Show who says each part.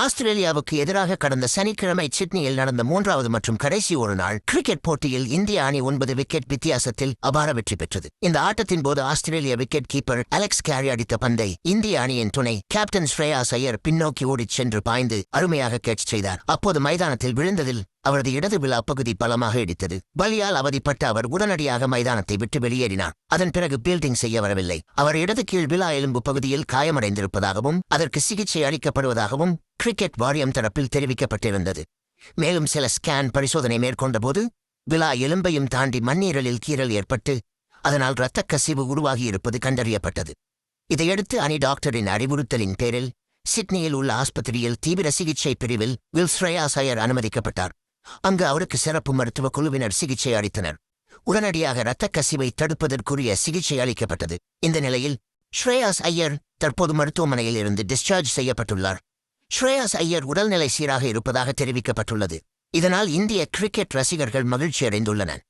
Speaker 1: ஆஸ்திரேலியாவுக்கு எதிராக கடந்த சனிக்கிழமை சிட்னியில் நடந்த மூன்றாவது மற்றும் கடைசி ஒரு நாள் கிரிக்கெட் போட்டியில் இந்திய அணி ஒன்பது விக்கெட் வித்தியாசத்தில் அபார வெற்றி பெற்றது இந்த ஆட்டத்தின் போது ஆஸ்திரேலிய விக்கெட் கீப்பர் அலெக்ஸ் கேரி அடித்த பந்தை இந்திய அணியின் துணை கேப்டன் ஸ்ரேயா சையர் பின்னோக்கி ஓடிச் சென்று பாய்ந்து அருமையாக கேட்ச் செய்தார் அப்போது மைதானத்தில் விழுந்ததில் அவரது இடது விழா பகுதி பலமாக இடித்தது பலியால் அவதிப்பட்ட அவர் உடனடியாக மைதானத்தை விட்டு வெளியேறினார் அதன் பிறகு பீல்டிங் செய்ய வரவில்லை அவர் இடது கீழ் விழா எலும்பு பகுதியில் காயமடைந்திருப்பதாகவும் அதற்கு சிகிச்சை அளிக்கப்படுவதாகவும் கிரிக்கெட் வாரியம் தரப்பில் தெரிவிக்கப்பட்டிருந்தது மேலும் சில ஸ்கேன் பரிசோதனை மேற்கொண்டபோது விழா எலும்பையும் தாண்டி மண்ணீரலில் கீறல் ஏற்பட்டு அதனால் இரத்த கசிவு உருவாகியிருப்பது கண்டறியப்பட்டது இதையடுத்து அணி டாக்டரின் அறிவுறுத்தலின் பேரில் சிட்னியில் உள்ள ஆஸ்பத்திரியில் தீவிர சிகிச்சை பிரிவில் வில் ஸ்ரேயாஸ் ஐயர் அனுமதிக்கப்பட்டார் அங்கு அவருக்கு சிறப்பு மருத்துவக் குழுவினர் சிகிச்சை அளித்தனர் உடனடியாக இரத்த கசிவை தடுப்பதற்குரிய சிகிச்சை அளிக்கப்பட்டது இந்த நிலையில் ஸ்ரேயாஸ் ஐயர் தற்போது மருத்துவமனையில் இருந்து டிஸ்சார்ஜ் செய்யப்பட்டுள்ளார் ஸ்ரேயாஸ் ஐயர் உடல்நிலை சீராக இருப்பதாக தெரிவிக்கப்பட்டுள்ளது இதனால் இந்திய கிரிக்கெட் ரசிகர்கள் மகிழ்ச்சியடைந்துள்ளனர்